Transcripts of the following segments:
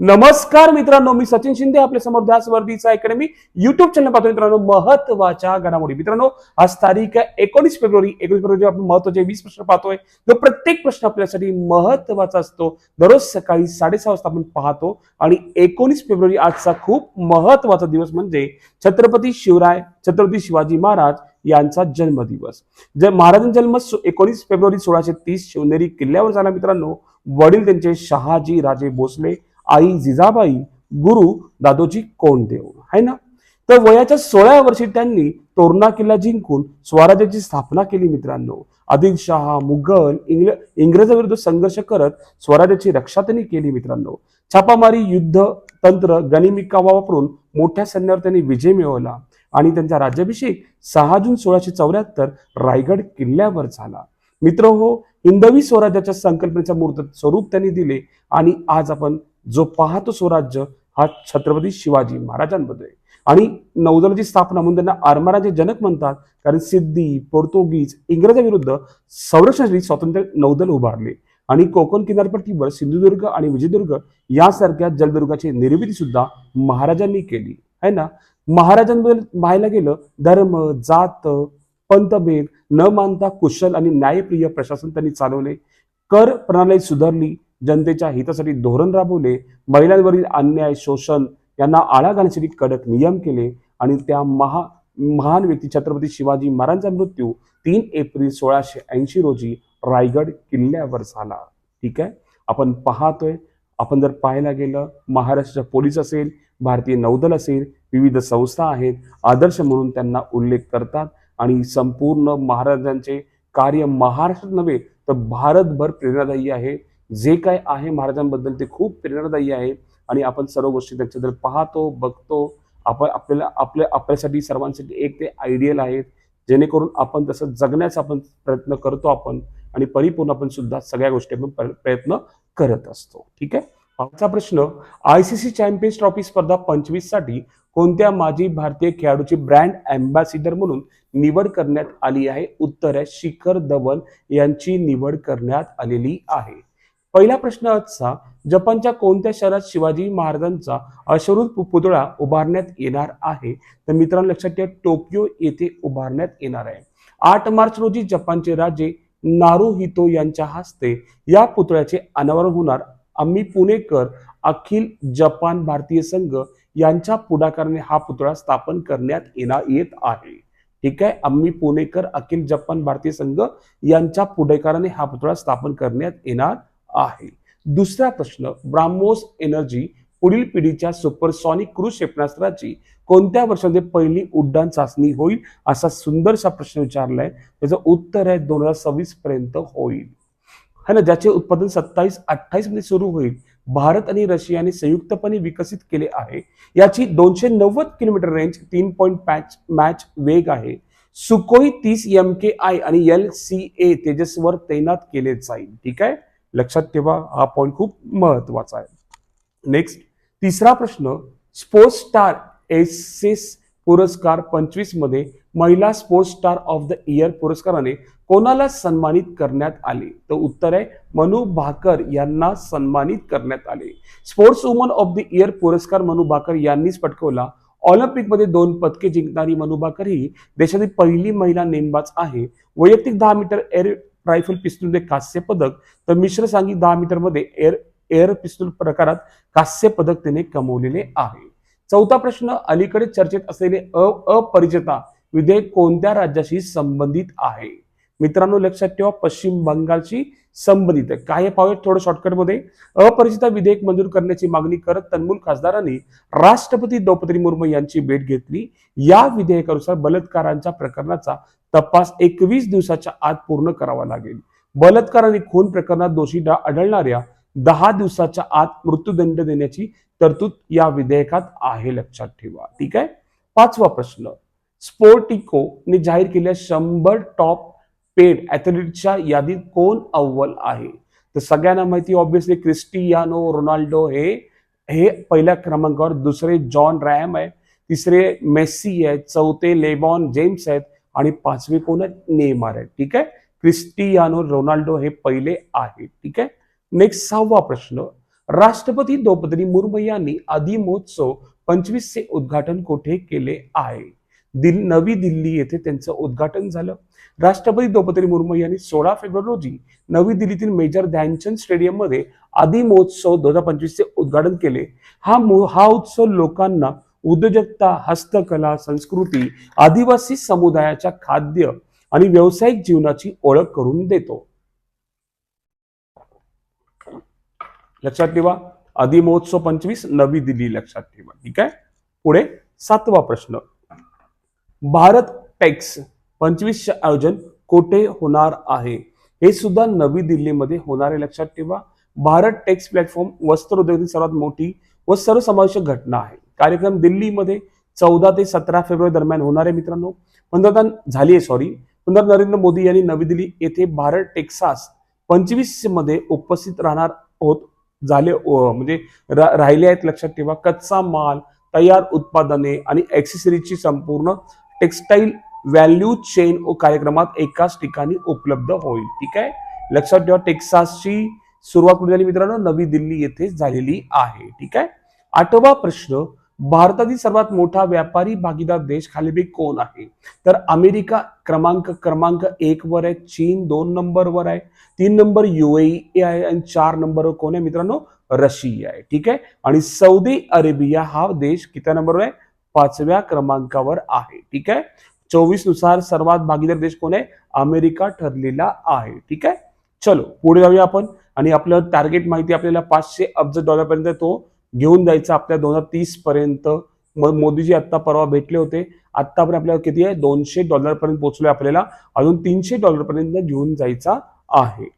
नमस्कार मित्रांनो मी सचिन शिंदे आपल्यासमोर ध्यास वर्दीचा अकॅडमी युट्यूब चॅनल पाहतो मित्रांनो महत्त्वाच्या घडामोडी. मित्रांनो आज तारीख एकोणीस फेब्रुवारी एकोणीस फेब्रुवारी आपण महत्त्वाचे वीस प्रश्न पाहतोय. तो प्रत्येक प्रश्न आपल्यासाठी महत्त्वाचा असतो. दररोज सकाळी साडेसहा वाजता आपण पाहतो आणि एकोणीस फेब्रुवारी आजचा खूप महत्त्वाचा दिवस म्हणजे छत्रपती शिवराय छत्रपती शिवाजी महाराज यांचा जन्मदिवस. जर महाराजांचा जन्म एकोणीस फेब्रुवारी सोळाशे तीस शिवनेरी किल्ल्यावर झाला मित्रांनो वडील त्यांचे शहाजी राजे भोसले आई जिजाबाई गुरु दादोजी कोंडदेव है ना? तर वयाच्या सोळाव्या वर्षी त्यांनी तोरणा किल्ला जिंकून स्वराज्याची स्थापना केली मित्रांनो. आदिलशहा मुघल इंग्ल इंग्रजाविरुद्ध संघर्ष करत स्वराज्याची रक्षा त्यांनी केली मित्रांनो. छापामारी युद्ध तंत्र गणिमिकावा वापरून मोठ्या सैन्यावर त्यांनी विजय मिळवला आणि त्यांचा राज्याभिषेक सहा जून सोळाशे चौऱ्याहत्तर रायगड किल्ल्यावर झाला. मित्र हो हिंदवी स्वराज्याच्या संकल्पनेचं मूर्त स्वरूप त्यांनी दिले आणि आज आपण जो पाहतो स्वराज्य हा छत्रपती शिवाजी महाराजांमध्ये. आणि नौदलाची स्थापना म्हणून त्यांना आरमाराचे जनक म्हणतात. कारण सिद्धी पोर्तुगीज इंग्रजांविरुद्ध संरक्षणासाठी स्वतंत्र नौदल उभारले. आणि कोकण किनारपट्टीवर सिंधुदुर्ग आणि विजयदुर्ग यासारख्या जलदुर्गाची निर्मिती सुद्धा महाराजांनी केली. आहे ना? महाराजांबद्दल पाहायला गेलं धर्म जात पंतभेद न मानता कुशल आणि न्यायप्रिय प्रशासन त्यांनी चालवले. कर प्रणाली सुधारली. जनतेच्या हितासाठी धोरण राबवले महिलांवरील अन्याय शोषण यांना आळा घालण्यासाठी कडक नियम केले आणि त्या महा महान व्यक्ती छत्रपती शिवाजी महाराजांचा मृत्यू तीन एप्रिल सोळाशे ऐंशी रोजी रायगड किल्ल्यावर झाला. ठीक आहे? आपण पाहतोय. आपण जर पाहायला गेलं महाराष्ट्र पोलीस असेल भारतीय नौदल असेल विविध संस्था आहेत आदर्श म्हणून त्यांना उल्लेख करतात आणि संपूर्ण महाराजांचे कार्य महाराष्ट्रात नव्हे तर भारतभर प्रेरणादायी आहे. जे काय आहे महाराजांबद्दल ते खूप प्रेरणादायी आहे. आणि आपण सर्व गोष्टी त्याच्याबद्दल पाहतो बघतो. आपण आपल्याला आपल्या आपल्यासाठी सर्वांसाठी एक ते आयडियल आहेत. जेणेकरून आपण तसं जगण्याचा आपण प्रयत्न करतो आपण. आणि परिपूर्ण आपण सुद्धा सगळ्या गोष्टी आपण प्रयत्न करत असतो. ठीक आहे? पाचचा प्रश्न I C C champions trophy स्पर्धा पंचवीससाठी कोणत्या माजी भारतीय खेळाडूची ब्रँड अँबॅसिडर म्हणून निवड करण्यात आली आहे? उत्तर आहे शिखर धवन यांची निवड करण्यात आलेली आहे. पहिला प्रश्न आजचा जपानच्या कोणत्या शहरात शिवाजी महाराजांचा अश्वरूप पुतळा उभारण्यात येणार आहे? तर मित्रांनो लक्षात ठेवा टोकियो येथे उभारण्यात येणार आहे. आठ मार्च रोजी जपानचे राजे नारुहितो यांच्या हस्ते या पुतळ्याचे अनावरण होणार. आम्ही पुणेकर अखिल जपान भारतीय संघ यांच्या पुढाकाराने हा पुतळा स्थापन करण्यात येणार येत आहे. ठीक आहे? आम्ही पुणेकर अखिल जपान भारतीय संघ यांच्या पुढाकाराने हा पुतळा स्थापन करण्यात येणार आहे. दुसरा प्रश्न ब्राह्मोस एनर्जी पुढील पिढीच्या सुपरसॉनिक क्रूज क्षेपणास्त्राची कोणत्या वर्षामध्ये पहिली उड्डाण चाचणी होईल असा सुंदरसा प्रश्न विचारलाय. त्याचं उत्तर आहे दोन हजार सव्वीस पर्यंत होईल. है ना? ज्याचे उत्पादन सत्तावीस अठ्ठावीसमध्ये सुरू होईल. भारत आणि रशियाने संयुक्तपणे विकसित केले आहे. याची दोनशे नव्वद किलोमीटर रेंज तीन पॉईंट पॅच मॅच वेग आहे. सुकोई तीस एम के आय आणि एल सी ए तेजसवर तैनात केले जाईल. ठीक आहे? लक्षात ठेवा हा पॉईंट खूप महत्त्वाचा आहे. नेक्स्ट तिसरा प्रश्न स्पोर्ट्स स्टार एस एस पुरस्कार पंचवीसमध्ये महिला sports star of the year पुरस्काराने कोणाला सन्मानित करण्यात आले? तर उत्तर आहे मनू भाकर यांना सन्मानित करण्यात आले. Sports woman of the year पुरस्कार मनू भाकर यांनीच पटकवला. ऑलिम्पिकमध्ये दोन पदके जिंकणारी मनू भाकर ही देशातील पहिली महिला नेमबाज आहे. वैयक्तिक दहा मीटर एअर रायफल पिस्तूलमध्ये कांस्य पदक. तर मिश्र सांगी दहा मीटरमध्ये एअर एअर पिस्तूल प्रकारात कांस्य पदक त्याने कमवलेले आहे. चौथा प्रश्न अलीकडे चर्चेत असलेले अ अपरिचिता विधेयक कोणत्या राज्याशी संबंधित आहे? मित्रांनो लक्षात ठेवा पश्चिम बंगालशी संबंधित आहे. काय पाहूयात थोडं शॉर्टकटमध्ये अपरिचिता विधेयक मंजूर करण्याची मागणी करत तन्मूल खासदारांनी राष्ट्रपती द्रौपदी मुर्मू यांची भेट घेतली. या विधेयकानुसार बलात्कारांच्या प्रकरणाचा तपास एकवीस दिवसाच्या आत पूर्ण करावा लागेल. बलात्कार आणि खून प्रकरणात दोषी आढळणाऱ्या दहा दिवसाच्या आत मृत्यूदंड देण्याची तरतूद या विधेयकात आहे लक्षात ठेवा. ठीक आहे? पाचवा प्रश्न. स्पोर्टिकोने जाहीर केलेल्या शंभर टॉप पेड ऍथलीटच्या यादीत कोण अव्वल आहे? तर सगळ्यांना माहिती ऑब्विसली क्रिस्टियानो रोनाल्डो हे हे पहिल्या क्रमांकावर दुसरे जॉन रॅम आहे तिसरे मेस्सी आहेत चौथे लेबॉन जेम्स आहेत आणि पाचवे कोण आहेत नेमार आहेत ठीक आहे? क्रिस्टियानो रोनाल्डो हे पहिले आहेत ठीक आहे? नेक्स्ट सहावा प्रश्न. राष्ट्रपती द्रौपदी मुर्मू यांनी आदी महोत्सव पंचवीसचे उद्घाटन कोठे केले आहे? दिल नवी दिल्ली येथे त्यांचं उद्घाटन झालं. राष्ट्रपती द्रौपदी मुर्मू यांनी सोळा फेब्रुवारी रोजी नवी दिल्लीतील मेजर ध्यानचंद स्टेडियममध्ये आदी महोत्सव दोन हजार पंचवीसचे उद्घाटन केले. हा हा उत्सव लोकांना उद्योजकता हस्तकला संस्कृती आदिवासी समुदायाच्या खाद्य आणि व्यावसायिक जीवनाची ओळख करून देतो. लक्षात ठेवा आदी महोत्सव पंचवीस नवी दिल्ली लक्षात ठेवा. ठीक आहे? पुढे सातवा प्रश्न. भारत टेक्स पंचवीसचे आयोजन कोठे होणार आहे? हे सुद्धा नवी दिल्लीमध्ये होणार आहे लक्षात ठेवा. भारत टेक्स प्लॅटफॉर्म वस्त्र उद्योगातील सर्वात मोठी व सर्वसमावेशक घटना आहे. कार्यक्रम दिल्लीमध्ये चौदा ते सतरा फेब्रुवारी दरम्यान होणार आहे मित्रांनो. पंतप्रधान झाली आहे सॉरी पंतप्रधान नरेंद्र मोदी यांनी नवी दिल्ली येथे भारत टेक्सास पंचवीसमध्ये उपस्थित राहणार होत झाले म्हणजे रा- राहिले आहेत लक्षात ठेवा. कच्चा माल तयार उत्पादने आणि ॲक्सेसरीजची संपूर्ण टेक्सटाईल व्हॅल्यू चेन कार्यक्रमात एकाच ठिकाणी उपलब्ध होईल. ठीक आहे? लक्षात ठेवा टेक्सासची सुरुवात कुठे झाली मित्रांनो नवी दिल्ली येथे झालेली आहे. ठीक आहे? आठवा प्रश्न भारतातील सर्वात मोठा व्यापारी भागीदार देश खालीपैकी कोण आहे? तर अमेरिका क्रमांक क्रमांक एक वर आहे चीन दोन नंबरवर आहे तीन नंबर युएई आहे आणि चार नंबरवर कोण आहे मित्रांनो? रशिया आहे. ठीक आहे? आणि सौदी अरेबिया हा देश किती नंबरवर आहे? पाचव्या क्रमांकावर आहे. ठीक आहे? चोवीसनुसार सर्वात भागीदार देश कोण आहे? अमेरिका ठरलेला आहे. ठीक आहे? चलो पुढे जाऊया आपण. आणि आपलं टार्गेट माहिती आपल्याला पाचशे अब्ज डॉलर पर्यंत तो घेऊन जायचं आपल्या दोन हजार तीस पर्यंत. मग मोदीजी आत्ता परवा भेटले होते. आत्ता आपण आपल्याला किती आहे? दोनशे डॉलरपर्यंत पोहोचलोय आपल्याला. अजून तीनशे डॉलरपर्यंत घेऊन जायचा आहे.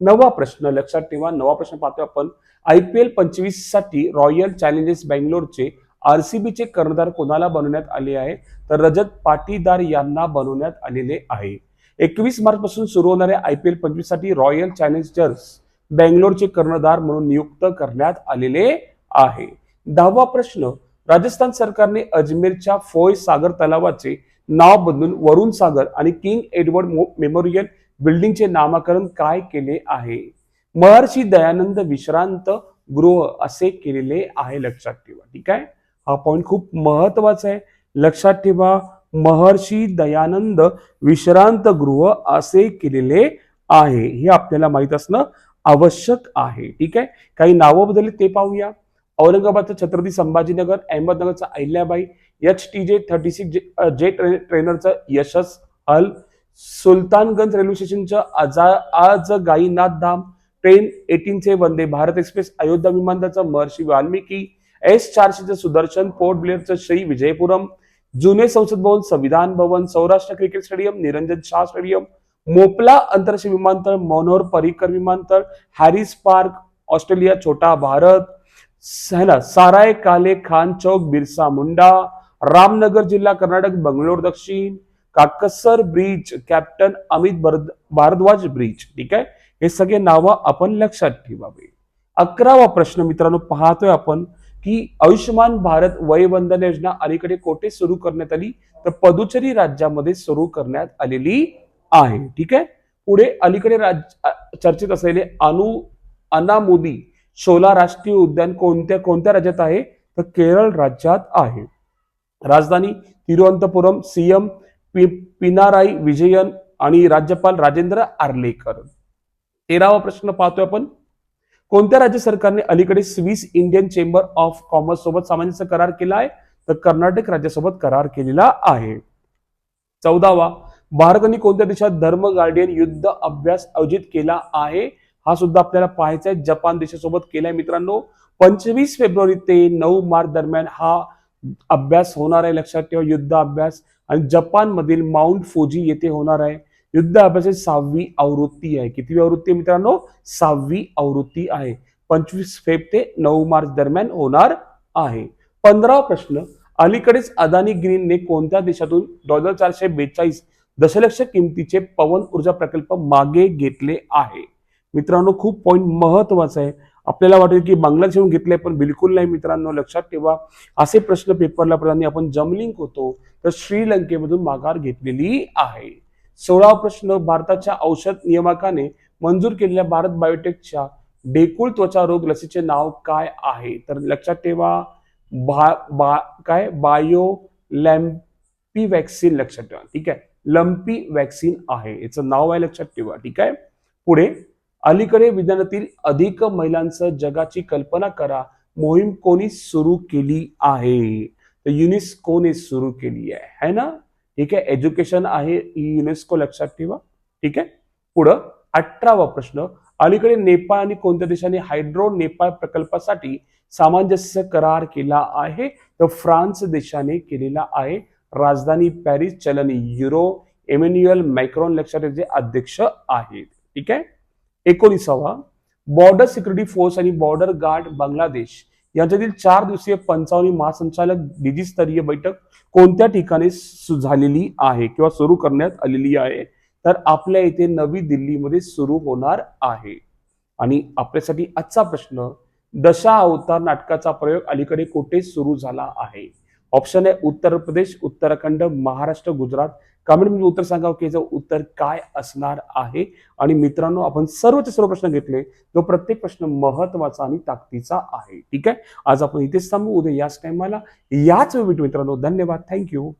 नवा प्रश्न लक्षात ठेवा. नवा प्रश्न पाहतोय आपण. आय पी एल पंचवीससाठी रॉयल चॅलेंजर्स बँगलोरचे आरसीबीचे कर्णधार कोणाला बनवण्यात आले आहे? तर रजत पाटीदार यांना बनवण्यात आलेले आहे. एकवीस मार्च पासून सुरू होणाऱ्या आय पी एल पंचवीससाठी रॉयल चॅलेंजर्स बँगलोरचे कर्णधार म्हणून नियुक्त करण्यात आलेले आहे. दहावा प्रश्न राजस्थान सरकारने अजमेरच्या फोय सागर तलावाचे नाव बदलून वरुण सागर आणि किंग एडवर्ड मो- मेमोरियल बिल्डिंगचे नामकरण काय केले आहे? महर्षी दयानंद विश्रांत गृह असे केलेले आहे लक्षात ठेवा. ठीक आहे? हा पॉइंट खूप महत्त्वाचा आहे. लक्षात ठेवा महर्षी दयानंद विश्रांत गृह असे केलेले आहे. हे आपल्याला माहीत असणं आवश्यक आहे. ठीक आहे? काही नावं बदलली ते पाहूया. औरंगाबादचं Chhatrapati Sambhajinagar अहमदनगरचं Ahilyabai H T J thirty six J tray- ट्रेनरचं यशस हल सुलतानगंज रेल्वे स्टेशनचं आजा आज गाईनाथ धाम ट्रेन एटीनचे वंदे भारत एक्सप्रेस अयोध्या विमानतळाचं महर्षी वाल्मिकी एस चारशेचं सुदर्शन पोर्ट ब्लेअरचं श्री विजयपुरम जुने संसद भवन संविधान भवन Saurashtra cricket stadium Niranjan Shah stadium Mopa आंतरराष्ट्रीय विमानतळ मनोहर पर्रिकर विमानतळ हॅरिस पार्क ऑस्ट्रेलिया छोटा भारत है ना साराय काले खान चौक बिरसा मुंडा रामनगर जिल्हा कर्नाटक बंगलोर दक्षिण काकसर ब्रिज कॅप्टन अमित भरद- भारद्वाज ब्रिज. ठीक आहे? हे सगळे नावं आपण लक्षात ठेवावे. अकरावा प्रश्न मित्रांनो पाहतोय आपण की आयुष्यमान भारत वयवंदन योजना अलीकडे कोठे सुरू करण्यात आली? तर पदुचेरी राज्यामध्ये सुरू करण्यात आलेली आहे. ठीक आहे? पुढे अलीकडे राज चर्चेत असलेले अनु अनामोदी शोला राष्ट्रीय उद्यान कोणत्या कोणत्या राज्यात आहे? तर केरळ राज्यात आहे. राजधानी तिरुवनंतपुरम सीएम पि पिनाराई विजयन आणि राज्यपाल राजेंद्र आर्लेकर. तेरावा प्रश्न पाहतोय आपण. कोणत्या राज्य सरकारने अलीकडे Swiss Indian chamber of commerce सोबत सामंजस्य करार केला आहे? तर कर्नाटक राज्यासोबत करार केलेला आहे. चौदावा भारताने कोणत्या देशात धर्म गार्डियन युद्ध अभ्यास आयोजित केला आहे? हा सुद्धा आपल्याला पाहायचा आहे जपान देशासोबत केलाय मित्रांनो. पंचवीस फेब्रुवारी ते नऊ मार्च दरम्यान हा अभ्यास होणार आहे. लक्षात ठेवा युद्ध अभ्यास. आणि जपानमधील माउंट फोजी येथे होणार आहे. युद्ध अभ्यासाची सहावी आवृत्ती आहे. कितवी आवृत्ती आहे मित्रांनो? सहावी आवृत्ती आहे. पंचवीस फेब ते नऊ मार्च दरम्यान होणार आहे. पंधरा प्रश्न. अलीकडेच अदानी ग्रीनने कोणत्या देशातून डॉलर चारशे बेचाळीस दशलक्ष किमतीचे पवन ऊर्जा प्रकल्प मागे घेतले आहे? मित्रांनो खूप पॉईंट महत्त्वाचा आहे. आपल्याला वाटेल की बांगलादेशहून घेतलंय पण बिलकुल नाही मित्रांनो. लक्षात ठेवा असे प्रश्न पेपरला प्रधान आपण जमलिंक होतो तर श्रीलंकेमधून माघार घेतलेली आहे. सोळावा प्रश्न भारताच्या औषध नियामकाने मंजूर केलेल्या भारत बायोटेकच्या डेकुळ त्वचा रोग लसीचे नाव काय आहे? तर लक्षात ठेवा बा बा काय? बायो लॅम्पी वॅक्सिन लक्षात ठेवा. ठीक आहे? लंपी वॅक्सिन आहे. याचं नाव आहे लक्षात ठेवा. ठीक आहे? पुढे अलीकडे विज्ञानातील अधिक महिलांचं जगाची कल्पना करा. मोहीम कोणी सुरू केली आहे? तर युनेस्कोने सुरू केली आहे. है ना? ठीक आहे? एज्युकेशन आहे युनेस्को लक्षात ठेवा. ठीक आहे? पुढं अठरावा प्रश्न. अलीकडे नेपाळ आणि कोणत्या देशाने हायड्रो नेपाळ प्रकल्पासाठी सामंजस्य करार केला आहे? तर फ्रान्स देशाने केलेला आहे. राजधानी पॅरिस चलन युरो. एमॅन्युअल मॅक्रॉन लक्षात जे अध्यक्ष आहेत. ठीक आहे? एकोणीसावा बॉर्डर सिक्युरिटी फोर्स आणि बॉर्डर गार्ड बांगलादेश यांच्यातील चार दिवसीय पंचावन्न महासंचालक निधीस्तरीय बैठक कोणत्या ठिकाणी झालेली आहे किंवा सुरू करण्यात आलेली आहे? तर आपल्या इथे नवी दिल्लीमध्ये सुरू होणार आहे. आणि आपल्यासाठी आजचा प्रश्न दशा अवतार नाटकाचा प्रयोग अलीकडे कुठे सुरू झाला आहे? ऑप्शन आहे उत्तर प्रदेश उत्तराखंड महाराष्ट्र गुजरात कमेंटमध्ये उत्तर सांगा की याचं उत्तर काय असणार आहे? आणि मित्रांनो आपण सर्वचे सर्व प्रश्न घेतले. जो प्रत्येक प्रश्न महत्त्वाचा आणि ताकदीचा आहे. ठीक आहे? आज आपण इथेच थांबू. उद्या याच टायमाला याच वेळी मित्रांनो. धन्यवाद. थँक्यू